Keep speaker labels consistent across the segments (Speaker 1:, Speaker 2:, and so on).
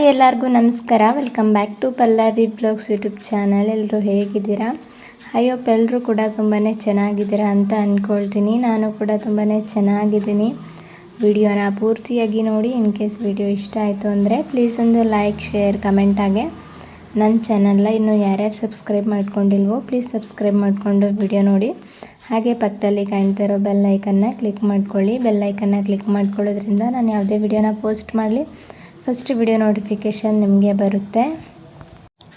Speaker 1: Hi ಎಲ್ಲರಿಗೂ ನಮಸ್ಕಾರ. Welcome back to Pallavi blogs YouTube channel ಎಲ್ಲರೂ ಹೇಗಿದ್ದೀರಾ? ಅಯ್ಯೋಪ್ ಎಲ್ಲರೂ ಕೂಡ ತುಂಬಾ ಚೆನ್ನಾಗಿದ್ದೀರಾ ಅಂತ ಅಂದ್ಕೊಳ್ತೀನಿ ನಾನು ಕೂಡ ತುಂಬಾ ಚೆನ್ನಾಗಿದ್ದೀನಿ. ವಿಡಿಯೋನ ಪೂರ್ತಿಯಾಗಿ ನೋಡಿ, ಇನ್ ಕೇಸ್ ವಿಡಿಯೋ ಇಷ್ಟ ಆಯಿತು ಅಂದರೆ ಪ್ಲೀಸ್ ಒಂದು ಲೈಕ್ ಶೇರ್ ಕಮೆಂಟ್ ಹಾಗೆ. ನನ್ನ ಚಾನಲ್ನ ಇನ್ನೂ ಯಾರ್ಯಾರು ಸಬ್ಸ್ಕ್ರೈಬ್ ಮಾಡ್ಕೊಂಡಿಲ್ವೋ ಪ್ಲೀಸ್ ಸಬ್ಸ್ಕ್ರೈಬ್ ಮಾಡಿಕೊಂಡು ವಿಡಿಯೋ ನೋಡಿ. ಹಾಗೆ ಪಕ್ಕದಲ್ಲಿ ಕಾಣ್ತಾ ಇರೋ ಬೆಲ್ ಐಕನ್ನ ಕ್ಲಿಕ್ ಮಾಡ್ಕೊಳ್ಳಿ. ಬೆಲ್ ಐಕನ್ನ ಕ್ಲಿಕ್ ಮಾಡ್ಕೊಳ್ಳೋದ್ರಿಂದ ನಾನು ಯಾವುದೇ ವಿಡಿಯೋನ ಪೋಸ್ಟ್ ಮಾಡಲಿ ಫಸ್ಟ್ ವಿಡಿಯೋ ನೋಟಿಫಿಕೇಷನ್ ನಿಮಗೆ ಬರುತ್ತೆ.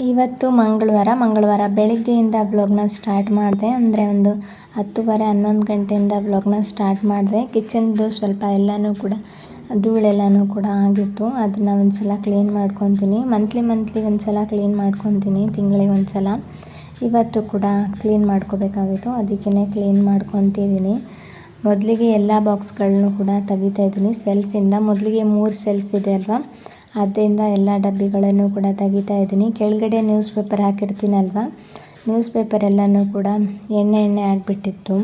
Speaker 1: ಇವತ್ತು ಮಂಗಳವಾರ ಮಂಗಳವಾರ ಬೆಳಿಗ್ಗೆಯಿಂದ ಬ್ಲಾಗ್ನ ಸ್ಟಾರ್ಟ್ ಮಾಡಿದೆ. ಅಂದರೆ ಒಂದು ಹತ್ತುವರೆ, ಹನ್ನೊಂದು ಗಂಟೆಯಿಂದ ಬ್ಲಾಗ್ನ ಸ್ಟಾರ್ಟ್ ಮಾಡಿದೆ. ಕಿಚನ್ದು ಸ್ವಲ್ಪ ಎಲ್ಲನೂ ಕೂಡ ಧೂಳೆಲ್ಲನೂ ಕೂಡ ಆಗಿತ್ತು. ಅದನ್ನು ಒಂದು ಸಲ ಕ್ಲೀನ್ ಮಾಡ್ಕೊತೀನಿ. ಮಂತ್ಲಿ ಮಂತ್ಲಿ ಒಂದು ಸಲ ಕ್ಲೀನ್ ಮಾಡ್ಕೊತೀನಿ, ತಿಂಗಳಿಗೆ ಒಂದು ಸಲ ಇವತ್ತು ಕೂಡ ಕ್ಲೀನ್ ಮಾಡ್ಕೋಬೇಕಾಗಿತ್ತು. ಅದಕ್ಕೇ ಕ್ಲೀನ್ ಮಾಡ್ಕೊತಿದ್ದೀನಿ. ಮೊದಲಿಗೆ ಎಲ್ಲ ಬಾಕ್ಸ್ಗಳನ್ನು ಕೂಡ ತೆಗಿತಾ ಇದ್ದೀನಿ. ಸೆಲ್ಫಿಂದ ಮೊದಲಿಗೆ ಮೂರು ಸೆಲ್ಫ್ ಇದೆ ಅಲ್ವಾ? ಅದರಿಂದ ಎಲ್ಲ ಡಬ್ಬಿಗಳನ್ನು ಕೂಡ ತೆಗಿತಾ ಇದ್ದೀನಿ. ಕೆಳಗಡೆ ನ್ಯೂಸ್ ಪೇಪರ್ ಹಾಕಿರ್ತೀನಲ್ವ ನ್ಯೂಸ್ ಪೇಪರ್ ಎಲ್ಲನೂ ಕೂಡ ಎಣ್ಣೆ ಎಣ್ಣೆ ಆಗಿಬಿಟ್ಟಿತ್ತು.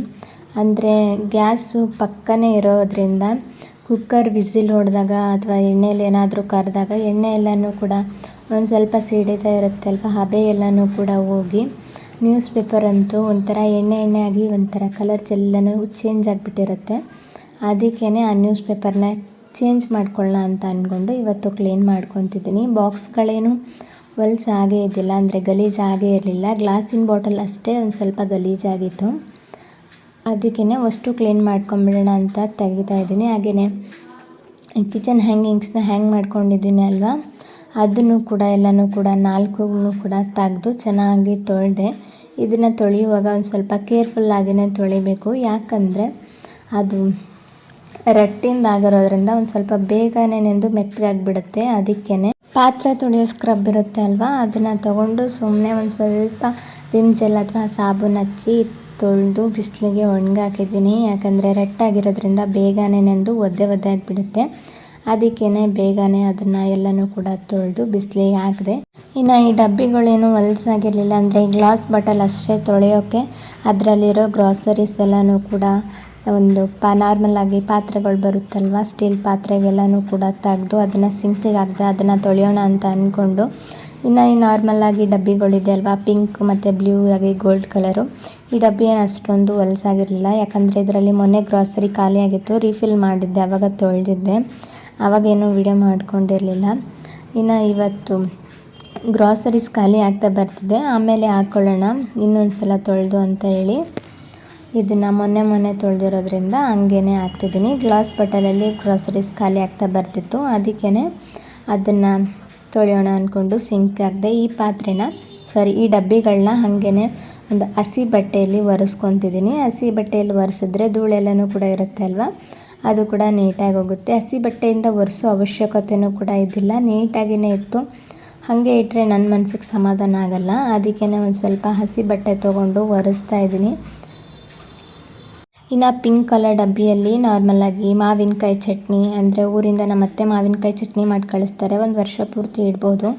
Speaker 1: ಅಂದರೆ ಗ್ಯಾಸು ಪಕ್ಕನೇ ಇರೋದ್ರಿಂದ ಕುಕ್ಕರ್ ವಿಸಿಲ್ ಹೊಡೆದಾಗ ಅಥವಾ ಎಣ್ಣೆಯಲ್ಲಿ ಏನಾದರೂ ಕರೆದಾಗ ಎಣ್ಣೆ ಎಲ್ಲನೂ ಕೂಡ ಒಂದು ಸ್ವಲ್ಪ ಸಿಡಿತಾ ಇರುತ್ತೆ ಅಲ್ವ? ಹಬೆ ಎಲ್ಲನೂ ಕೂಡ ಹೋಗಿ. ನ್ಯೂಸ್ ಪೇಪರ್ ಅಂತೂ ಒಂಥರ ಎಣ್ಣೆ ಎಣ್ಣೆ ಆಗಿ ಒಂಥರ ಕಲರ್ ಎಲ್ಲನೂ ಚೇಂಜ್ ಆಗಿಬಿಟ್ಟಿರುತ್ತೆ. ಅದಕ್ಕೇ ಆ ನ್ಯೂಸ್ ಪೇಪರ್ನ ಚೇಂಜ್ ಮಾಡ್ಕೊಳ್ಳೋಣ ಅಂತ ಅಂದ್ಕೊಂಡು ಇವತ್ತು ಕ್ಲೀನ್ ಮಾಡ್ಕೊತಿದ್ದೀನಿ. ಬಾಕ್ಸ್ಗಳೇನು ಹೊಲ್ಸ್ ಆಗೇ ಇದ್ದಿಲ್ಲ, ಅಂದರೆ ಗಲೀಜು ಆಗೇ ಇರಲಿಲ್ಲ. ಗ್ಲಾಸಿನ ಬಾಟಲ್ ಅಷ್ಟೇ ಒಂದು ಸ್ವಲ್ಪ ಗಲೀಜಾಗಿತ್ತು ಅದಕ್ಕೇ ಅಷ್ಟು ಕ್ಲೀನ್ ಮಾಡ್ಕೊಂಬಿಡೋಣ ಅಂತ ತೆಗಿತಾ ಇದ್ದೀನಿ. ಹಾಗೆಯೇ ಕಿಚನ್ ಹ್ಯಾಂಗಿಂಗ್ಸ್ನ ಹ್ಯಾಂಗ್ ಮಾಡ್ಕೊಂಡಿದ್ದೀನಿ ಅಲ್ವಾ? ಅದನ್ನು ಕೂಡ, ಎಲ್ಲನೂ ಕೂಡ ನಾಲ್ಕು ಕೂಡ ತೆಗ್ದು ಚೆನ್ನಾಗಿ ತೊಳೆದೆ, ಇದನ್ನು ತೊಳೆಯುವಾಗ ಒಂದು ಸ್ವಲ್ಪ ಕೇರ್ಫುಲ್ಲಾಗಿಯೇ ತೊಳಿಬೇಕು. ಯಾಕಂದರೆ ಅದು ರಟ್ಟಿಂದ ಆಗಿರೋದ್ರಿಂದ ಒಂದು ಸ್ವಲ್ಪ ಬೇಗನೆ ನೆಂದು ಮೆತ್ತಗಾಗ್ಬಿಡುತ್ತೆ ಅದಕ್ಕೇ ಪಾತ್ರೆ ತೊಳೆಯೋ ಸ್ಕ್ರಬ್ ಇರುತ್ತೆ ಅಲ್ವಾ? ಅದನ್ನು ತೊಗೊಂಡು ಸುಮ್ಮನೆ ಒಂದು ಸ್ವಲ್ಪ ವಿಮ್ ಜೆಲ್ ಅಥವಾ ಸಾಬೂನ್ ಹಚ್ಚಿ ತೊಳೆದು ಬಿಸಿಲಿಗೆ ಒಣಗಾಕಿದ್ದೀನಿ. ಯಾಕಂದರೆ ರಟ್ಟಾಗಿರೋದ್ರಿಂದ ಬೇಗನೆ ನೆಂದು ಒದ್ದೆ ಒದ್ದೆ ಆಗಿಬಿಡುತ್ತೆ. ಅದಕ್ಕೇ ಬೇಗನೆ ಅದನ್ನು ಎಲ್ಲನೂ ಕೂಡ ತೊಳೆದು ಬಿಸಿಲಿಗೆ ಹಾಕಿದೆ. ಇನ್ನು ಈ ಡಬ್ಬಿಗಳೇನು ಹೊಲ್ಸಾಗಿರಲಿಲ್ಲ ಅಂದರೆ ಗ್ಲಾಸ್ ಬಾಟಲ್ ಅಷ್ಟೇ ತೊಳೆಯೋಕ್ಕೆ ಅದರಲ್ಲಿರೋ ಗ್ರಾಸರೀಸ್ ಎಲ್ಲನೂ ಕೂಡ ಒಂದು ಪಾ ನಾರ್ಮಲಾಗಿ ಪಾತ್ರೆಗಳು ಬರುತ್ತಲ್ವ, ಸ್ಟೀಲ್ ಪಾತ್ರೆಗೆಲ್ಲನೂ ಕೂಡ ತೆಗೆದು ಅದನ್ನು ಸಿಂಕಿಗೆ ಹಾಕಿದೆ ಅದನ್ನು ತೊಳೆಯೋಣ ಅಂತ ಅಂದ್ಕೊಂಡು ಇನ್ನು ಈ ನಾರ್ಮಲ್ ಆಗಿ ಡಬ್ಬಿಗಳಿದೆ ಅಲ್ವಾ ಪಿಂಕ್ ಮತ್ತು ಬ್ಲೂ ಆಗಿ ಗೋಲ್ಡ್ ಕಲರು, ಈ ಡಬ್ಬಿ ಏನು ಅಷ್ಟೊಂದು ಹೊಲಸಾಗಿರಲಿಲ್ಲ ಯಾಕಂದರೆ ಇದರಲ್ಲಿ ಮೊನ್ನೆ ಗ್ರಾಸರಿ ಖಾಲಿಯಾಗಿತ್ತು, ರೀಫಿಲ್ ಮಾಡಿದ್ದೆ ಆವಾಗ ತೊಳೆದಿದ್ದೆ. ಆವಾಗೇನು ವೀಡಿಯೋ ಮಾಡ್ಕೊಂಡಿರಲಿಲ್ಲ. ಇನ್ನು ಇವತ್ತು ಗ್ರಾಸರೀಸ್ ಖಾಲಿ ಆಗ್ತಾ ಬರ್ತಿದೆ. ಆಮೇಲೆ ಹಾಕ್ಕೊಳ್ಳೋಣ ಇನ್ನೊಂದು ಸಲ ತೊಳೆದು ಅಂತ ಹೇಳಿ ಇದನ್ನು ಮೊನ್ನೆ ಮೊನ್ನೆ ತೊಳೆದಿರೋದ್ರಿಂದ ಹಂಗೇ ಹಾಕ್ತಿದ್ದೀನಿ. ಗ್ಲಾಸ್ ಬಟಲಲ್ಲಿ ಗ್ರಾಸರೀಸ್ ಖಾಲಿ ಆಗ್ತಾ ಬರ್ತಿತ್ತು. ಅದಕ್ಕೇ ಅದನ್ನು ತೊಳೆಯೋಣ ಅಂದ್ಕೊಂಡು ಸಿಂಕ್ ಹಾಕಿದೆ ಈ ಪಾತ್ರೆನ ಸಾರಿ ಈ ಡಬ್ಬಿಗಳನ್ನ ಹಾಗೇ ಒಂದು ಹಸಿ ಬಟ್ಟೆಯಲ್ಲಿ ಒರೆಸ್ಕೊತಿದ್ದೀನಿ. ಹಸಿ ಬಟ್ಟೆಯಲ್ಲಿ ಒರೆಸಿದ್ರೆ ಧೂಳೆಲ್ಲನೂ ಕೂಡ ಇರುತ್ತೆ ಅಲ್ವಾ? ಅದು ಕೂಡ ನೀಟಾಗಿ ಹೋಗುತ್ತೆ. ಹಸಿ ಬಟ್ಟೆಯಿಂದ ಒರೆಸೋ ಅವಶ್ಯಕತೆಯೂ ಕೂಡ ಇದ್ದಿಲ್ಲ ನೀಟಾಗಿಯೇ ಇತ್ತು. ಹಾಗೆ ಇಟ್ಟರೆ ನನ್ನ ಮನಸ್ಸಿಗೆ ಸಮಾಧಾನ ಆಗಲ್ಲ. ಅದಕ್ಕೇ ಒಂದು ಸ್ವಲ್ಪ ಹಸಿ ಬಟ್ಟೆ ತೊಗೊಂಡು ಒರೆಸ್ತಾ ಇದ್ದೀನಿ. ಇನ್ನು ಪಿಂಕ್ ಕಲರ್ ಡಬ್ಬಿಯಲ್ಲಿ ನಾರ್ಮಲಾಗಿ ಮಾವಿನಕಾಯಿ ಚಟ್ನಿ ಅಂದರೆ ಊರಿಂದ ನಮ್ಮ ಅತ್ತೆ ಮಾವಿನಕಾಯಿ ಚಟ್ನಿ ಮಾಡಿ ಕಳಿಸ್ತಾರೆ. ಒಂದು ವರ್ಷ ಪೂರ್ತಿ ಇಡ್ಬೋದು.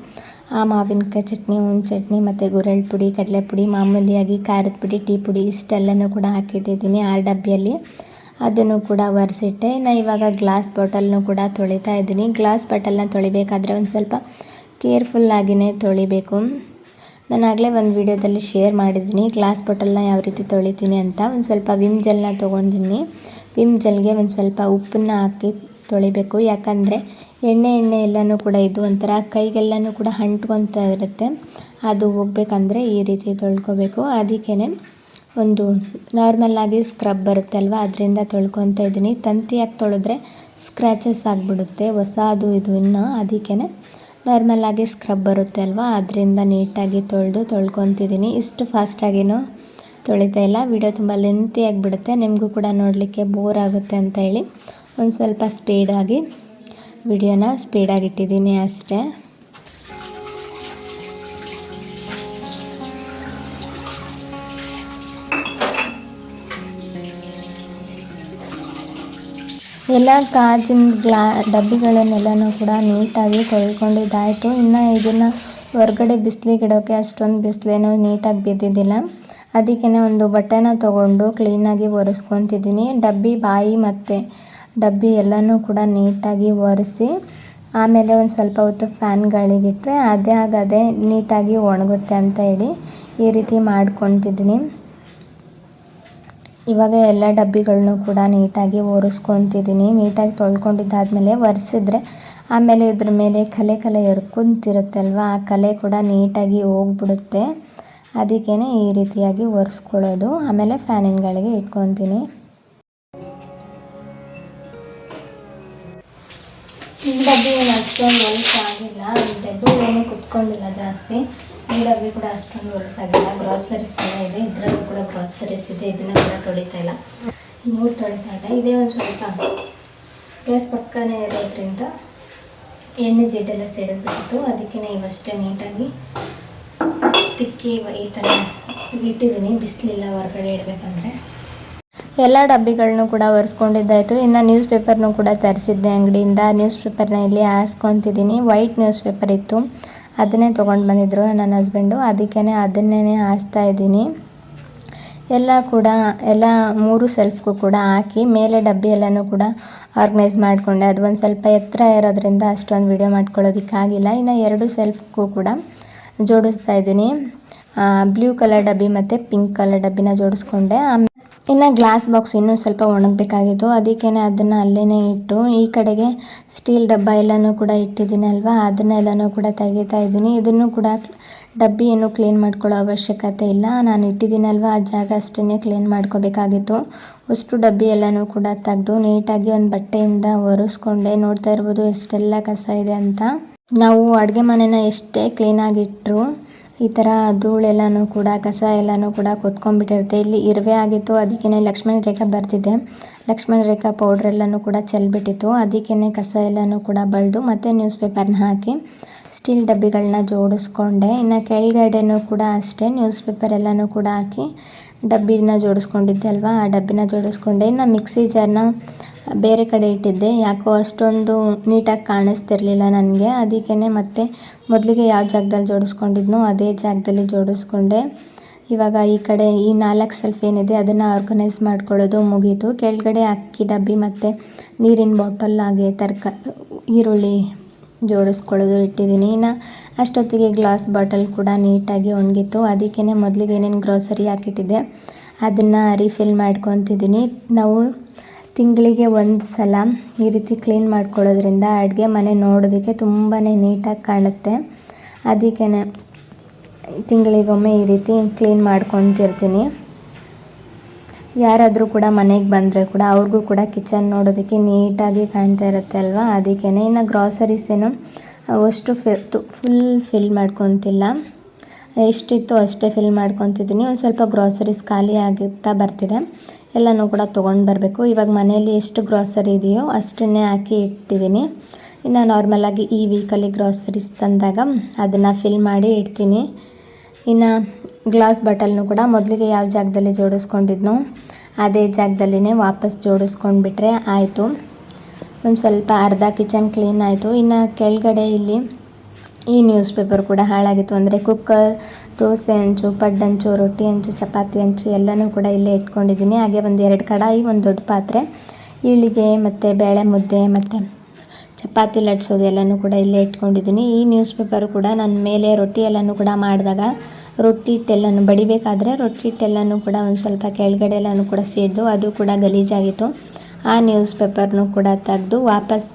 Speaker 1: ಆ ಮಾವಿನಕಾಯಿ ಚಟ್ನಿ ಹುಣ್ಣು ಚಟ್ನಿ ಮತ್ತು ಗುರೆಳ್ ಪುಡಿ, ಕಡಲೆ ಪುಡಿ, ಮಾಮೂಲಿಯಾಗಿ ಖಾರದ ಪುಡಿ, ಟೀ ಪುಡಿ ಇಷ್ಟೆಲ್ಲನೂ ಕೂಡ ಹಾಕಿಟ್ಟಿದ್ದೀನಿ ಆ ಡಬ್ಬಿಯಲ್ಲಿ. ಅದನ್ನು ಕೂಡ ಒರೆಸಿಟ್ಟೆ. ನಾ ಇವಾಗ ಗ್ಲಾಸ್ ಬಾಟಲ್ನು ಕೂಡ ತೊಳಿತಾ ಇದ್ದೀನಿ. ಗ್ಲಾಸ್ ಬಾಟಲ್ನ ತೊಳಿಬೇಕಾದ್ರೆ ಒಂದು ಸ್ವಲ್ಪ ಕೇರ್ಫುಲ್ಲಾಗಿಯೇ ತೊಳಿಬೇಕು. ನಾನು ಆಗಲೇ ಒಂದು ವೀಡಿಯೋದಲ್ಲಿ ಶೇರ್ ಮಾಡಿದ್ದೀನಿ. ಗ್ಲಾಸ್ ಬಾಟಲ್ನ ಯಾವ ರೀತಿ ತೊಳಿತೀನಿ ಅಂತ. ಒಂದು ಸ್ವಲ್ಪ ವಿಮ್ ಜೆಲ್ನ ತೊಗೊಂಡಿನಿ. ವಿಮ್ ಜೆಲ್ಗೆ ಒಂದು ಸ್ವಲ್ಪ ಉಪ್ಪನ್ನ ಹಾಕಿ ತೊಳಿಬೇಕು. ಯಾಕಂದರೆ ಎಣ್ಣೆ ಎಣ್ಣೆ ಎಲ್ಲನೂ ಕೂಡ ಇದು ಒಂಥರ ಕೈಗೆಲ್ಲನೂ ಕೂಡ ಅಂಟ್ಕೊತಾ ಇರುತ್ತೆ. ಅದು ಹೋಗ್ಬೇಕಂದ್ರೆ ಈ ರೀತಿ ತೊಳ್ಕೊಬೇಕು. ಅದಕ್ಕೇ ಒಂದು ನಾರ್ಮಲ್ಲಾಗಿ ಸ್ಕ್ರಬ್ ಬರುತ್ತೆ ಅಲ್ವಾ? ಅದರಿಂದ ತೊಳ್ಕೊತಾ ಇದ್ದೀನಿ. ತಂತಿಯಾಗಿ ತೊಳೆದ್ರೆ ಸ್ಕ್ರ್ಯಾಚಸ್ ಆಗಿಬಿಡುತ್ತೆ ಹೊಸ ಅದು ಇದು ಇನ್ನೂ ಅದಕ್ಕೇ ನಾರ್ಮಲ್ಲಾಗಿ ಸ್ಕ್ರಬ್ ಬರುತ್ತೆ ಅಲ್ವಾ? ಅದರಿಂದ ನೀಟಾಗಿ ತೊಳೆದು ತೊಳ್ಕೊತಿದ್ದೀನಿ. ಇಷ್ಟು ಫಾಸ್ಟಾಗಿನೂ ತೊಳಿತಾ ಇಲ್ಲ. ವಿಡಿಯೋ ತುಂಬ ಲೆಂತಿ ಆಗಿಬಿಡುತ್ತೆ. ನಿಮಗೂ ಕೂಡ ನೋಡಲಿಕ್ಕೆ ಬೋರ್ ಆಗುತ್ತೆ ಅಂತ ಹೇಳಿ ಒಂದು ಸ್ವಲ್ಪ ಸ್ಪೀಡಾಗಿ ವಿಡಿಯೋನ ಸ್ಪೀಡಾಗಿ ಇಟ್ಟಿದ್ದೀನಿ ಅಷ್ಟೇ. ಎಲ್ಲ ಗಾಜಿನ ಗ್ಲಾ, ಡಬ್ಬಿಗಳನ್ನೆಲ್ಲನೂ ಕೂಡ ನೀಟಾಗಿ ತೊಳ್ಕೊಂಡಿದ್ದಾಯಿತು. ಇನ್ನು ಇದನ್ನು ಹೊರಗಡೆ ಬಿಸಿಲಿಗೆ ಇಡೋಕ್ಕೆ ಅಷ್ಟೊಂದು ಬಿಸಿಲೇನೂ ನೀಟಾಗಿ ಬಿದ್ದಿದ್ದಿಲ್ಲ. ಅದಕ್ಕೇ ಒಂದು ಬಟ್ಟೆನ ತೊಗೊಂಡು ಕ್ಲೀನಾಗಿ ಒರೆಸ್ಕೊತಿದ್ದೀನಿ. ಡಬ್ಬಿ ಬಾಯಿ ಮತ್ತು ಡಬ್ಬಿ ಎಲ್ಲನೂ ಕೂಡ ನೀಟಾಗಿ ಒರೆಸಿ, ಆಮೇಲೆ ಒಂದು ಸ್ವಲ್ಪ ಹೊತ್ತು ಫ್ಯಾನ್ ಗಾಳಿಗಿಟ್ಟರೆ ಅದೇ ಆಗದೆ ನೀಟಾಗಿ ಒಣಗುತ್ತೆ ಅಂತ ಹೇಳಿ ಈ ರೀತಿ ಮಾಡ್ಕೊತಿದ್ದೀನಿ. ಇವಾಗ ಎಲ್ಲ ಡಬ್ಬಿಗಳನ್ನು ಕೂಡ ನೀಟಾಗಿ ಒರೆಸ್ಕೊತಿದ್ದೀನಿ. ನೀಟಾಗಿ ತೊಳ್ಕೊಂಡಿದ್ದಾದಮೇಲೆ ಒರೆಸಿದ್ರೆ ಆಮೇಲೆ ಇದ್ರ ಮೇಲೆ ಕಲೆ ಕಲೆ ಎರ್ಕೊಂತಿರುತ್ತಲ್ವ? ಆ ಕಲೆ ಕೂಡ ನೀಟಾಗಿ ಹೋಗ್ಬಿಡುತ್ತೆ. ಅದಕ್ಕೇ ಈ ರೀತಿಯಾಗಿ ಒರೆಸ್ಕೊಳ್ಳೋದು. ಆಮೇಲೆ ಫ್ಯಾನಿನ ಗಾಳಿಗೆ ಇಟ್ಕೊತೀನಿ. ಡಬ್ಬಿ ಏನು ಅಷ್ಟೊಂದು ಹೊಲಸಾಗಿಲ್ಲ ಇದು ಏನು ಕುತ್ಕೊಂಡಿಲ್ಲ ಜಾಸ್ತಿ. ಈ ಡಬ್ಬಿ ಕೂಡ ಅಷ್ಟೊಂದು ಹೊಲಸಾಗಿಲ್ಲ ಗ್ರಾಸರೀಸ್ ಎಲ್ಲ ಇದೆ, ಇದರಲ್ಲೂ ಕೂಡ ಗ್ರಾಸರೀಸ್ ಇದೆ, ಇದನ್ನ ಕೂಡ ತೊಳಿತಾ ಇಲ್ಲ. ಮೂರು ತೊಳಿತಾ ಇಲ್ಲ, ಇದೇ ಒಂದು ಸ್ವಲ್ಪ. ಗ್ಯಾಸ್ ಪಕ್ಕನೇ ಇರೋದ್ರಿಂದ ಎಣ್ಣೆ ಜಿಡ್ಡೆಲ್ಲ ಸಿಡಿದ್ಬಿಟ್ಟಿತ್ತು. ಅದಕ್ಕೆ ಇವಷ್ಟೇ ನೀಟಾಗಿ ತಿಕ್ಕಿ ಈ ಥರ ಇಟ್ಟಿದ್ದೀನಿ ಬಿಸಿಲಿಲ್ಲ, ಹೊರಗಡೆ ಇಡಬೇಕಂದ್ರೆ. ಎಲ್ಲ ಡಬ್ಬಿಗಳನ್ನು ಕೂಡ ಒರೆಸ್ಕೊಂಡಿದ್ದಾಯಿತು. ಇನ್ನು ನ್ಯೂಸ್ ಪೇಪರ್ನು ಕೂಡ ತರಿಸಿದ್ದೆ ಅಂಗಡಿಯಿಂದ. ನ್ಯೂಸ್ ಪೇಪರ್ನ ಇಲ್ಲಿ ಹಾಸ್ಕೊತಿದ್ದೀನಿ. ವೈಟ್ ನ್ಯೂಸ್ ಪೇಪರ್ ಇತ್ತು. ಅದನ್ನೇ ತೊಗೊಂಡು ಬಂದಿದ್ದರು ನನ್ನ ಹಸ್ಬೆಂಡು ಅದಕ್ಕೇ ಅದನ್ನೇ ಹಾಸ್ತಾ ಇದ್ದೀನಿ. ಎಲ್ಲ ಕೂಡ, ಎಲ್ಲ ಮೂರು ಸೆಲ್ಫ್ಗೂ ಕೂಡ ಹಾಕಿ, ಮೇಲೆ ಡಬ್ಬಿ ಎಲ್ಲನೂ ಕೂಡ ಆರ್ಗನೈಸ್ ಮಾಡಿಕೊಂಡೆ. ಅದು ಒಂದು ಸ್ವಲ್ಪ ಎತ್ತರ ಇರೋದ್ರಿಂದ ಅಷ್ಟೊಂದು ವಿಡಿಯೋ ಮಾಡ್ಕೊಳ್ಳೋದಕ್ಕಾಗಿಲ್ಲ. ಇನ್ನು ಎರಡು ಸೆಲ್ಫ್ಗೂ ಕೂಡ ಜೋಡಿಸ್ತಾ ಇದ್ದೀನಿ. ಬ್ಲೂ ಕಲರ್ ಡಬ್ಬಿ ಮತ್ತು ಪಿಂಕ್ ಕಲರ್ ಡಬ್ಬಿನ ಜೋಡಿಸ್ಕೊಂಡೆ. ಇನ್ನು ಗ್ಲಾಸ್ ಬಾಕ್ಸ್ ಇನ್ನೂ ಸ್ವಲ್ಪ ಒಣಗಬೇಕಾಗಿತ್ತು. ಅದಕ್ಕೇ ಅದನ್ನು ಅಲ್ಲೇ ಇಟ್ಟು, ಈ ಕಡೆಗೆ ಸ್ಟೀಲ್ ಡಬ್ಬ ಎಲ್ಲನೂ ಕೂಡ ಇಟ್ಟಿದ್ದೀನಿ ಅಲ್ವಾ? ಅದನ್ನೆಲ್ಲನೂ ಕೂಡ ತೆಗಿತಾ ಇದ್ದೀನಿ. ಇದನ್ನು ಕೂಡ ಡಬ್ಬಿ ಏನು ಕ್ಲೀನ್ ಮಾಡ್ಕೊಳ್ಳೋ ಅವಶ್ಯಕತೆ ಇಲ್ಲ. ನಾನು ಇಟ್ಟಿದ್ದೀನಲ್ವ ಆ ಜಾಗ ಅಷ್ಟೇ ಕ್ಲೀನ್ ಮಾಡ್ಕೋಬೇಕಾಗಿತ್ತು. ಅಷ್ಟು ಡಬ್ಬಿ ಎಲ್ಲನೂ ಕೂಡ ತೆಗೆದು ನೀಟಾಗಿ ಒಂದು ಬಟ್ಟೆಯಿಂದ ಒರೆಸ್ಕೊಂಡೆ. ನೋಡ್ತಾ ಇರ್ಬೋದು ಎಷ್ಟೆಲ್ಲ ಕಸ ಇದೆ ಅಂತ. ನಾವು ಅಡುಗೆ ಮನೆನ ಎಷ್ಟೇ ಕ್ಲೀನಾಗಿಟ್ಟರು ಈ ತರ ಧೂಳೆಲ್ಲಾನು ಕೂಡ, ಕಸ ಎಲ್ಲಾನು ಕೂಡ ಕೊತ್ಕೊಂಡ್ಬಿಟ್ಟಿರುತ್ತೆ. ಇಲ್ಲಿ ಇರುವೆ ಆಗಿತ್ತು, ಅದಕ್ಕೇನೆ ಲಕ್ಷ್ಮಣ ರೇಖಾ ಬರ್ತಿದೆ. ಲಕ್ಷ್ಮಣ ರೇಖಾ ಪೌಡ್ರೆಲ್ಲನೂ ಕೂಡ ಚೆಲ್ಬಿಟ್ಟಿತ್ತು. ಅದಕ್ಕೇನೆ ಕಸ ಎಲ್ಲಾನು ಕೂಡ ಬಳ್ದು ಮತ್ತೆ ನ್ಯೂಸ್ ಪೇಪರ್ನ ಹಾಕಿ ಸ್ಟೀಲ್ ಡಬ್ಬಿಗಳನ್ನ ಜೋಡಿಸ್ಕೊಂಡೆ. ಇನ್ನು ಕೆಳಗಡೆನೂ ಕೂಡ ಅಷ್ಟೇ ನ್ಯೂಸ್ ಪೇಪರ್ ಎಲ್ಲಾನು ಕೂಡ ಹಾಕಿ ಡಬ್ಬಿನ ಜೋಡಿಸ್ಕೊಂಡಿದ್ದೆ ಅಲ್ವಾ? ಆ ಡಬ್ಬಿನ ಜೋಡಿಸ್ಕೊಂಡೆ. ಇನ್ನು ಮಿಕ್ಸಿ ಜಾರ್ನ ಬೇರೆ ಕಡೆ ಇಟ್ಟಿದ್ದೆ. ಯಾಕೋ ಅಷ್ಟೊಂದು ನೀಟಾಗಿ ಕಾಣಿಸ್ತಿರ್ಲಿಲ್ಲ ನನಗೆ. ಅದಕ್ಕೇ ಮತ್ತೆ ಮೊದಲಿಗೆ ಯಾವ ಜಾಗದಲ್ಲಿ ಜೋಡಿಸ್ಕೊಂಡಿದ್ನೋ ಅದೇ ಜಾಗದಲ್ಲಿ ಜೋಡಿಸ್ಕೊಂಡೆ. ಇವಾಗ ಈ ಕಡೆ ಈ ನಾಲ್ಕು ಸೆಲ್ಫ್ ಏನಿದೆ ಅದನ್ನು ಆರ್ಗನೈಸ್ ಮಾಡ್ಕೊಳ್ಳೋದು ಮುಗೀತು. ಕೆಳಗಡೆ ಅಕ್ಕಿ ಡಬ್ಬಿ ಮತ್ತು ನೀರಿನ ಬಾಟಲ್ ಹಾಗೆ ತರಕ, ಈರುಳ್ಳಿ ಜೋಡಿಸ್ಕೊಳ್ಳೋದು ಇಟ್ಟಿದ್ದೀನಿ. ಇನ್ನು ಅಷ್ಟೊತ್ತಿಗೆ ಗ್ಲಾಸ್ ಬಾಟಲ್ ಕೂಡ ನೀಟಾಗಿ ಒಣಗಿತ್ತು. ಅದಕ್ಕೇ ಮೊದಲಿಗೆ ಏನೇನು ಗ್ರೋಸರಿ ಹಾಕಿಟ್ಟಿದ್ದೆ, ಅದನ್ನು ರೀಫಿಲ್ ಮಾಡ್ಕೊತಿದ್ದೀನಿ. ನಾವು ತಿಂಗಳಿಗೆ ಒಂದು ಸಲ ಈ ರೀತಿ ಕ್ಲೀನ್ ಮಾಡ್ಕೊಳ್ಳೋದ್ರಿಂದ ಅಡುಗೆ ಮನೆ ನೋಡೋದಕ್ಕೆ ತುಂಬಾ ನೀಟಾಗಿ ಕಾಣುತ್ತೆ. ಅದಕ್ಕೇ ತಿಂಗಳಿಗೊಮ್ಮೆ ಈ ರೀತಿ ಕ್ಲೀನ್ ಮಾಡ್ಕೊತಿರ್ತೀನಿ. ಯಾರಾದರೂ ಕೂಡ ಮನೆಗೆ ಬಂದರೆ ಕೂಡ ಅವ್ರಿಗೂ ಕೂಡ ಕಿಚನ್ ನೋಡೋದಕ್ಕೆ ನೀಟಾಗಿ ಕಾಣ್ತಾ ಇರುತ್ತೆ ಅಲ್ವಾ? ಅದಕ್ಕೇ ಇನ್ನು ಗ್ರಾಸರೀಸ್ ಏನು ಅಷ್ಟು ಫಿ ಫುಲ್ ಫಿಲ್ ಮಾಡ್ಕೊತಿಲ್ಲ. ಎಷ್ಟಿತ್ತು ಅಷ್ಟೇ ಫಿಲ್ ಮಾಡ್ಕೊತಿದ್ದೀನಿ. ಒಂದು ಸ್ವಲ್ಪ ಗ್ರಾಸರೀಸ್ ಖಾಲಿ ಆಗುತ್ತಾ ಬರ್ತಿದೆ. ಎಲ್ಲನೂ ಕೂಡ ತೊಗೊಂಡು ಬರಬೇಕು. ಇವಾಗ ಮನೆಯಲ್ಲಿ ಎಷ್ಟು ಗ್ರಾಸರಿ ಇದೆಯೋ ಅಷ್ಟನ್ನೇ ಹಾಕಿ ಇಟ್ಟಿದ್ದೀನಿ. ಇನ್ನು ನಾರ್ಮಲಾಗಿ ಈ ವೀಕಲ್ಲಿ ಗ್ರಾಸರೀಸ್ ತಂದಾಗ ಅದನ್ನು ಫಿಲ್ ಮಾಡಿ ಇಡ್ತೀನಿ. ಇನ್ನು ಗ್ಲಾಸ್ ಬಾಟಲ್ನು ಕೂಡ ಮೊದಲಿಗೆ ಯಾವ ಜಾಗದಲ್ಲಿ ಜೋಡಿಸ್ಕೊಂಡಿದ್ನೋ ಅದೇ ಜಾಗದಲ್ಲಿನೇ ವಾಪಸ್ ಜೋಡಿಸ್ಕೊಂಡ್ಬಿಟ್ರೆ ಆಯಿತು. ಒಂದು ಸ್ವಲ್ಪ ಅರ್ಧ ಕಿಚನ್ ಕ್ಲೀನ್ ಆಯಿತು. ಇನ್ನು ಕೆಳಗಡೆ ಇಲ್ಲಿ ಈ ನ್ಯೂಸ್ ಪೇಪರ್ ಕೂಡ ಹಾಳಾಗಿತ್ತು. ಅಂದರೆ ಕುಕ್ಕರ್, ದೋಸೆ ಹಂಚು ಪಡ್ಡಂಚು ರೊಟ್ಟಿ ಹಂಚು ಚಪಾತಿ ಹಂಚು ಎಲ್ಲನೂ ಕೂಡ ಇಲ್ಲೇ ಇಟ್ಕೊಂಡಿದ್ದೀನಿ. ಹಾಗೆ ಒಂದು ಎರಡು ಕಡಾಯಿ, ಒಂದು ದೊಡ್ಡ ಪಾತ್ರೆ, ಇಳಿಗೆ ಮತ್ತು ಬೇಳೆ ಮುದ್ದೆ ಮತ್ತು ಚಪಾತಿ ಲಟ್ಸೋದು ಎಲ್ಲನೂ ಕೂಡ ಇಲ್ಲೇ ಇಟ್ಕೊಂಡಿದ್ದೀನಿ. ಈ ನ್ಯೂಸ್ ಪೇಪರು ಕೂಡ ನನ್ನ ಮೇಲೆ ರೊಟ್ಟಿ ಎಲ್ಲನೂ ಕೂಡ ಮಾಡಿದಾಗ ರೊಟ್ಟಿ ಹಿಟ್ಟೆಲ್ಲನೂ ಬಡಿಬೇಕಾದ್ರೆ ರೊಟ್ಟಿ ಹಿಟ್ಟೆಲ್ಲನೂ ಕೂಡ ಒಂದು ಸ್ವಲ್ಪ ಕೆಳಗಡೆ ಎಲ್ಲನೂ ಕೂಡ ಸಿಡ್ದು ಅದು ಕೂಡ ಗಲೀಜಾಗಿತ್ತು. ಆ ನ್ಯೂಸ್ ಪೇಪರ್ನು ಕೂಡ ತೆಗೆದು ವಾಪಸ್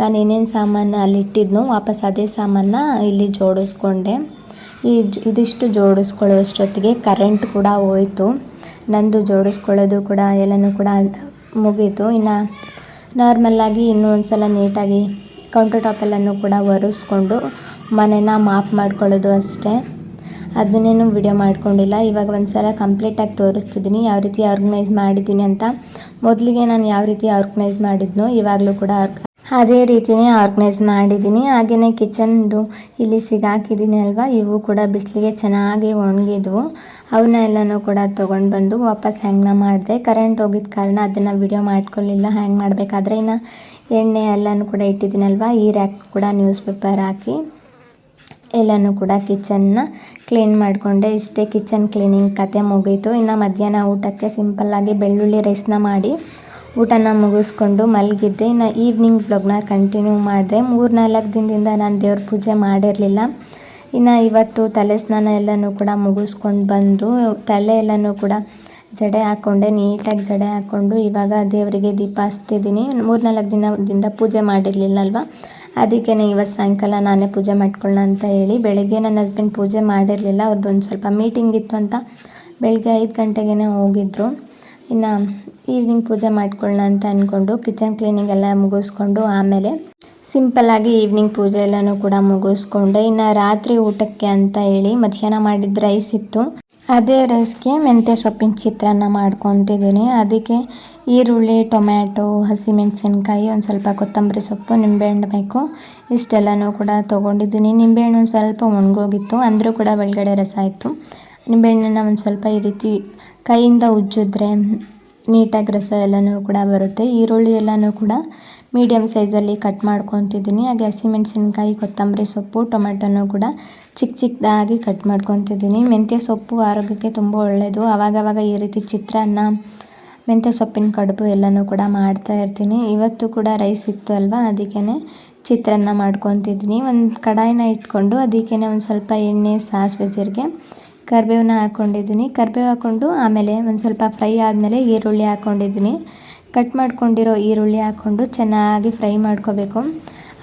Speaker 1: ನಾನು ಏನೇನು ಸಾಮಾನು ಅಲ್ಲಿ ಇಟ್ಟಿದ್ನೋ ವಾಪಸ್ ಅದೇ ಸಾಮಾನ ಇಲ್ಲಿ ಜೋಡಿಸ್ಕೊಂಡೆ. ಈ ಇದಿಷ್ಟು ಜೋಡಿಸ್ಕೊಳ್ಳೋಷ್ಟೊತ್ತಿಗೆ ಕರೆಂಟ್ ಕೂಡ ಹೋಯ್ತು. ನಂದು ಜೋಡಿಸ್ಕೊಳ್ಳೋದು ಕೂಡ ಎಲ್ಲನೂ ಕೂಡ ಮುಗೀತು. ಇನ್ನು ನಾರ್ಮಲ್ಲಾಗಿ ಇನ್ನೂ ಒಂದು ಸಲ ನೀಟಾಗಿ ಕೌಂಟರ್ ಟಾಪ್ ಎಲ್ಲನೂ ಕೂಡ ಒರೆಸ್ಕೊಂಡು ಮನೇನ ಮಾಪ್ ಮಾಡ್ಕೊಳ್ಳೋದು ಅಷ್ಟೇ. ಅದನ್ನೇನು ವಿಡಿಯೋ ಮಾಡ್ಕೊಂಡಿಲ್ಲ. ಇವಾಗ ಒಂದು ಸಲ ಕಂಪ್ಲೀಟಾಗಿ ತೋರಿಸ್ತಿದ್ದೀನಿ ಯಾವ ರೀತಿ ಆರ್ಗನೈಸ್ ಮಾಡಿದ್ದೀನಿ ಅಂತ. ಮೊದಲಿಗೆ ನಾನು ಯಾವ ರೀತಿ ಆರ್ಗನೈಸ್ ಮಾಡಿದ್ನೋ ಇವಾಗಲೂ ಕೂಡ ಅದೇ ರೀತಿಯೇ ಆರ್ಗನೈಸ್ ಮಾಡಿದ್ದೀನಿ ಹಾಗೆಯೇ ಕಿಚನ್ದು ಇಲ್ಲಿ ಸಿಗಾಕಿದ್ದೀನಿ ಅಲ್ವಾ? ಇವು ಕೂಡ ಬಿಸಿಲಿಗೆ ಚೆನ್ನಾಗಿ ಒಣಗಿದ್ವು. ಅವನ್ನ ಎಲ್ಲನೂ ಕೂಡ ತೊಗೊಂಡು ಬಂದು ವಾಪಸ್ ಹ್ಯಾಂಗ್ನ ಮಾಡಿದೆ. ಕರೆಂಟ್ ಹೋಗಿದ್ದ ಕಾರಣ ಅದನ್ನು ವಿಡಿಯೋ ಮಾಡ್ಕೊಳ್ಳಿಲ್ಲ ಹ್ಯಾಂಗ್ ಮಾಡಬೇಕಾದ್ರೆ ಇನ್ನು ಎಣ್ಣೆ ಎಲ್ಲನೂ ಕೂಡ ಇಟ್ಟಿದ್ದೀನಲ್ವ ಈ ರ್ಯಾಕ್ ಕೂಡ ನ್ಯೂಸ್ ಪೇಪರ್ ಹಾಕಿ. ಎಲ್ಲನೂ ಕೂಡ ಕಿಚನ್ನ ಕ್ಲೀನ್ ಮಾಡಿಕೊಂಡೆ. ಇಷ್ಟೇ ಕಿಚನ್ ಕ್ಲೀನಿಂಗ್ ಕತೆ ಮುಗೀತು. ಇನ್ನು ಮಧ್ಯಾಹ್ನ ಊಟಕ್ಕೆ ಸಿಂಪಲ್ಲಾಗಿ ಬೆಳ್ಳುಳ್ಳಿ ರೈಸ್ನ ಮಾಡಿ ಊಟನ ಮುಗಿಸ್ಕೊಂಡು ಮಲಗಿದ್ದೆ. ಇನ್ನು ಈವ್ನಿಂಗ್ ಬ್ಲಾಗ್ನ ಕಂಟಿನ್ಯೂ ಮಾಡಿದೆ. ಮೂರು ನಾಲ್ಕು ದಿನದಿಂದ ನಾನು ದೇವ್ರ ಪೂಜೆ ಮಾಡಿರಲಿಲ್ಲ. ಇನ್ನು ಇವತ್ತು ತಲೆ ಸ್ನಾನ ಎಲ್ಲನೂ ಕೂಡ ಮುಗಿಸ್ಕೊಂಡು ಬಂದು ತಲೆ ಎಲ್ಲನೂ ಕೂಡ ಜಡೆ ಹಾಕ್ಕೊಂಡೆ ನೀಟಾಗಿ ಜಡೆ ಹಾಕ್ಕೊಂಡು ಇವಾಗ ದೇವರಿಗೆ ದೀಪ ಹಚ್ತಿದ್ದೀನಿ. ಮೂರು ನಾಲ್ಕು ದಿನದಿಂದ ಪೂಜೆ ಮಾಡಿರಲಿಲ್ಲ ಅಲ್ವಾ? ಅದಕ್ಕೇ ಇವತ್ತು ಸಾಯಂಕಾಲ ನಾನೇ ಪೂಜೆ ಮಾಡ್ಕೊಳ್ಳೋಣ ಅಂತ ಹೇಳಿ ಬೆಳಗ್ಗೆ ನನ್ನ ಹಸ್ಬೆಂಡ್ ಪೂಜೆ ಮಾಡಿರಲಿಲ್ಲ. ಅವ್ರದ್ದೊಂದು ಸ್ವಲ್ಪ ಮೀಟಿಂಗ್ ಇತ್ತು ಅಂತ ಬೆಳಗ್ಗೆ ಐದು ಗಂಟೆಗೇ ಹೋಗಿದ್ರು. ಇನ್ನು ಈವ್ನಿಂಗ್ ಪೂಜೆ ಮಾಡ್ಕೊಳ್ಳೋಣ ಅಂತ ಅಂದ್ಕೊಂಡು ಕಿಚನ್ ಕ್ಲೀನಿಂಗ್ ಎಲ್ಲ ಮುಗಿಸ್ಕೊಂಡು ಆಮೇಲೆ ಸಿಂಪಲ್ಲಾಗಿ ಈವ್ನಿಂಗ್ ಪೂಜೆ ಎಲ್ಲನೂ ಕೂಡ ಮುಗಿಸ್ಕೊಂಡೆ. ಇನ್ನು ರಾತ್ರಿ ಊಟಕ್ಕೆ ಅಂತ ಹೇಳಿ ಮಧ್ಯಾಹ್ನ ಮಾಡಿದ ರೈಸ್ ಇತ್ತು. ಅದೇ ರೈಸ್ಗೆ ಮೆಂತ್ಯ ಸೊಪ್ಪಿನ ಚಿತ್ರಾನ್ನ ಮಾಡ್ಕೊತಿದ್ದೀನಿ. ಅದಕ್ಕೆ ಈರುಳ್ಳಿ, ಟೊಮ್ಯಾಟೊ, ಹಸಿಮೆಣಸಿನ್ಕಾಯಿ, ಒಂದು ಸ್ವಲ್ಪ ಕೊತ್ತಂಬರಿ ಸೊಪ್ಪು, ನಿಂಬೆಹಣ್ಣು ಬೇಕು. ಇಷ್ಟೆಲ್ಲನೂ ಕೂಡ ತೊಗೊಂಡಿದ್ದೀನಿ. ನಿಂಬೆಹಣ್ಣು ಒಂದು ಸ್ವಲ್ಪ ಒಣಗೋಗಿತ್ತು, ಅಂದರೂ ಕೂಡ ಒಳಗಡೆ ರಸ ಇತ್ತು ನಿಂಬೆಹಣ್ಣನ್ನು ಒಂದು ಸ್ವಲ್ಪ ಈ ರೀತಿ ಕೈಯಿಂದ ಉಜ್ಜಿದ್ರೆ ನೀಟಾಗಿ ರಸ ಎಲ್ಲನೂ ಕೂಡ ಬರುತ್ತೆ. ಈರುಳ್ಳಿ ಎಲ್ಲನೂ ಕೂಡ ಮೀಡಿಯಮ್ ಸೈಜಲ್ಲಿ ಕಟ್ ಮಾಡ್ಕೊತಿದ್ದೀನಿ. ಹಾಗೆ ಹಸಿಮೆಣಸಿನ್ಕಾಯಿ ಕೊತ್ತಂಬರಿ ಸೊಪ್ಪು ಟೊಮೆಟೊನೂ ಕೂಡ ಚಿಕ್ಕ ಚಿಕ್ಕದಾಗಿ ಕಟ್ ಮಾಡ್ಕೊತಿದ್ದೀನಿ. ಮೆಂತ್ಯ ಸೊಪ್ಪು ಆರೋಗ್ಯಕ್ಕೆ ತುಂಬ ಒಳ್ಳೆಯದು ಆವಾಗವಾಗ ಈ ರೀತಿ ಚಿತ್ರಾನ್ನ, ಮೆಂತ್ಯ ಸೊಪ್ಪಿನ ಕಡುಬು ಎಲ್ಲನೂ ಕೂಡ ಮಾಡ್ತಾ ಇರ್ತೀನಿ. ಇವತ್ತು ಕೂಡ ರೈಸ್ ಇತ್ತು ಅಲ್ವಾ ಅದಕ್ಕೇ ಚಿತ್ರಾನ್ನ ಮಾಡ್ಕೊತಿದ್ದೀನಿ. ಒಂದು ಕಡಾಯಿನ ಇಟ್ಕೊಂಡು ಅದಕ್ಕೇ ಒಂದು ಸ್ವಲ್ಪ ಎಣ್ಣೆ, ಸಾಸಿವೆ ಜೀರಿಗೆ ಕರಿಬೇವನ್ನ ಹಾಕ್ಕೊಂಡಿದ್ದೀನಿ ಕರಿಬೇವು ಹಾಕ್ಕೊಂಡು ಆಮೇಲೆ ಒಂದು ಸ್ವಲ್ಪ ಫ್ರೈ ಆದಮೇಲೆ ಈರುಳ್ಳಿ ಹಾಕ್ಕೊಂಡಿದ್ದೀನಿ ಕಟ್ ಮಾಡ್ಕೊಂಡಿರೋ ಈರುಳ್ಳಿ ಹಾಕ್ಕೊಂಡು ಚೆನ್ನಾಗಿ ಫ್ರೈ ಮಾಡ್ಕೋಬೇಕು.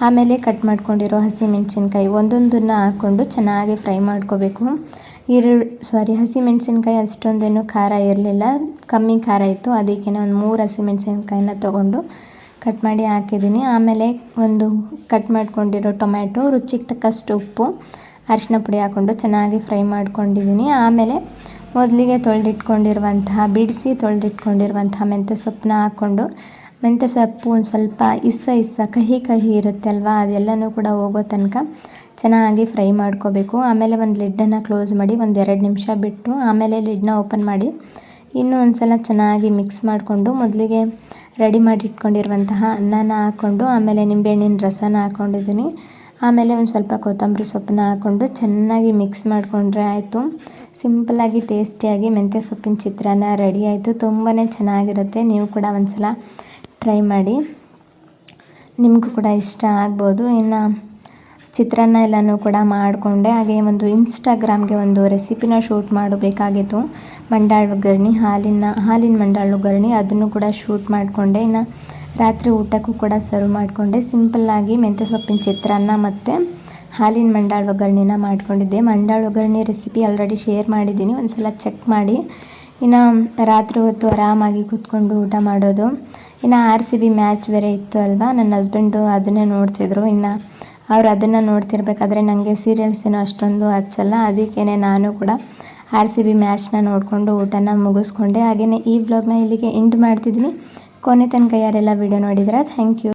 Speaker 1: ಆಮೇಲೆ ಕಟ್ ಮಾಡ್ಕೊಂಡಿರೋ ಹಸಿಮೆಣ್ಸಿನ್ಕಾಯಿ ಒಂದೊಂದನ್ನು ಹಾಕ್ಕೊಂಡು ಚೆನ್ನಾಗಿ ಫ್ರೈ ಮಾಡ್ಕೋಬೇಕು. ಈರುಳ್ಳಿ ಸಾರಿ ಹಸಿಮೆಣ್ಸಿನ್ಕಾಯಿ ಅಷ್ಟೊಂದೇನು ಖಾರ ಇರಲಿಲ್ಲ. ಕಮ್ಮಿ ಖಾರ ಇತ್ತು. ಅದಕ್ಕೆ ಒಂದು ಮೂರು ಹಸಿಮೆಣ್ಸಿನ್ಕಾಯಿನ ತೊಗೊಂಡು ಕಟ್ ಮಾಡಿ ಹಾಕಿದ್ದೀನಿ. ಆಮೇಲೆ ಒಂದು ಕಟ್ ಮಾಡ್ಕೊಂಡಿರೋ ಟೊಮ್ಯಾಟೊ, ರುಚಿಗೆ ತಕ್ಕಷ್ಟು ಉಪ್ಪು, ಅರಿಶಿನ ಪುಡಿ ಹಾಕ್ಕೊಂಡು ಚೆನ್ನಾಗಿ ಫ್ರೈ ಮಾಡ್ಕೊಂಡಿದ್ದೀನಿ. ಆಮೇಲೆ ಮೊದಲಿಗೆ ತೊಳೆದಿಟ್ಕೊಂಡಿರುವಂತಹ, ಬಿಡಿಸಿ ತೊಳೆದಿಟ್ಕೊಂಡಿರುವಂತಹ ಮೆಂತ್ಯ ಸೊಪ್ಪನ್ನ ಹಾಕ್ಕೊಂಡು, ಮೆಂತ್ಯ ಸೊಪ್ಪು ಒಂದು ಸ್ವಲ್ಪ ಇಸ್ಸ ಇಸ್ಸ, ಕಹಿ ಕಹಿ ಇರುತ್ತೆ ಅಲ್ವಾ? ಅದೆಲ್ಲನೂ ಕೂಡ ಹೋಗೋ ತನಕ ಚೆನ್ನಾಗಿ ಫ್ರೈ ಮಾಡ್ಕೋಬೇಕು. ಆಮೇಲೆ ಒಂದು ಲಿಡ್ಡನ್ನು ಕ್ಲೋಸ್ ಮಾಡಿ ಒಂದು ಎರಡು ನಿಮಿಷ ಬಿಟ್ಟು ಆಮೇಲೆ ಲಿಡ್ನ ಓಪನ್ ಮಾಡಿ ಇನ್ನೂ ಒಂದು ಸಲ ಚೆನ್ನಾಗಿ ಮಿಕ್ಸ್ ಮಾಡಿಕೊಂಡು, ಮೊದಲಿಗೆ ರೆಡಿ ಮಾಡಿ ಇಟ್ಕೊಂಡಿರುವಂತಹ ಅನ್ನನ ಹಾಕ್ಕೊಂಡು, ಆಮೇಲೆ ನಿಂಬೆಹಣ್ಣಿನ ರಸನ ಹಾಕ್ಕೊಂಡಿದ್ದೀನಿ ಆಮೇಲೆ ಒಂದು ಸ್ವಲ್ಪ ಕೊತ್ತಂಬರಿ ಸೊಪ್ಪನ್ನ ಹಾಕ್ಕೊಂಡು ಚೆನ್ನಾಗಿ ಮಿಕ್ಸ್ ಮಾಡಿಕೊಂಡ್ರೆ ಆಯಿತು. ಸಿಂಪಲ್ಲಾಗಿ ಟೇಸ್ಟಿಯಾಗಿ ಮೆಂತ್ಯ ಸೊಪ್ಪಿನ ಚಿತ್ರಾನ್ನ ರೆಡಿ ಆಯಿತು. ತುಂಬಾ ಚೆನ್ನಾಗಿರುತ್ತೆ. ನೀವು ಕೂಡ ಒಂದ್ಸಲ ಟ್ರೈ ಮಾಡಿ. ನಿಮಗೂ ಕೂಡ ಇಷ್ಟ ಆಗ್ಬೋದು. ಇನ್ನು ಚಿತ್ರಾನ್ನ ಎಲ್ಲನೂ ಕೂಡ ಮಾಡಿಕೊಂಡೆ. ಹಾಗೆ ಒಂದು ಇನ್ಸ್ಟಾಗ್ರಾಮ್ಗೆ ಒಂದು ರೆಸಿಪಿನ ಶೂಟ್ ಮಾಡಬೇಕಾಗಿತ್ತು. ಮಂಡಾಳು ಒಗ್ಗರಣೆ, ಹಾಲಿನ ಹಾಲಿನ ಮಂಡಾಳು ಒಗ್ಗರಣೆ ಅದನ್ನು ಕೂಡ ಶೂಟ್ ಮಾಡಿಕೊಂಡೆ. ಇನ್ನು ರಾತ್ರಿ ಊಟಕ್ಕೂ ಕೂಡ ಸರ್ವ್ ಮಾಡಿಕೊಂಡೆ. ಸಿಂಪಲ್ಲಾಗಿ ಮೆಂತ್ಯ ಸೊಪ್ಪಿನ ಚಿತ್ರಾನ್ನ ಮತ್ತು ಹಾಲಿನ ಮಂಡಾಳ ಒಗ್ಗರಣೆನ ಮಾಡ್ಕೊಂಡಿದ್ದೆ. ಮಂಡಾಳ ಒಗ್ಗರಣೆ ರೆಸಿಪಿ ಆಲ್ರೆಡಿ ಶೇರ್ ಮಾಡಿದ್ದೀನಿ. ಒಂದು ಸಲ ಚೆಕ್ ಮಾಡಿ. ಇನ್ನು ರಾತ್ರಿ ಹೊತ್ತು ಆರಾಮಾಗಿ ಕೂತ್ಕೊಂಡು ಊಟ ಮಾಡೋದು. ಇನ್ನು ಆರ್ ಸಿ ಬಿ ಮ್ಯಾಚ್ ಬೇರೆ ಇತ್ತು ಅಲ್ವಾ? ನನ್ನ ಹಸ್ಬೆಂಡು ಅದನ್ನೇ ನೋಡ್ತಿದ್ರು. ಇನ್ನು ಅವ್ರು ಅದನ್ನು ನೋಡ್ತಿರ್ಬೇಕಾದ್ರೆ ನನಗೆ ಸೀರಿಯಲ್ಸ್ ಏನೋ ಅಷ್ಟೊಂದು ಹಚ್ಚಲ್ಲ. ಅದಕ್ಕೇ ನಾನು ಕೂಡ ಆರ್ ಸಿ ಬಿ ಮ್ಯಾಚ್ನ ನೋಡಿಕೊಂಡು ಊಟನ ಮುಗಿಸ್ಕೊಂಡೆ. ಹಾಗೆಯೇ ಈ ವ್ಲಾಗ್ನ ಇಲ್ಲಿಗೆ ಎಂಡ್ ಮಾಡ್ತಿದ್ದೀನಿ. ಕೊನೆ ತನಕ ಯಾರೆಲ್ಲ ವೀಡಿಯೋ ನೋಡಿದ್ರೆ ಥ್ಯಾಂಕ್ ಯು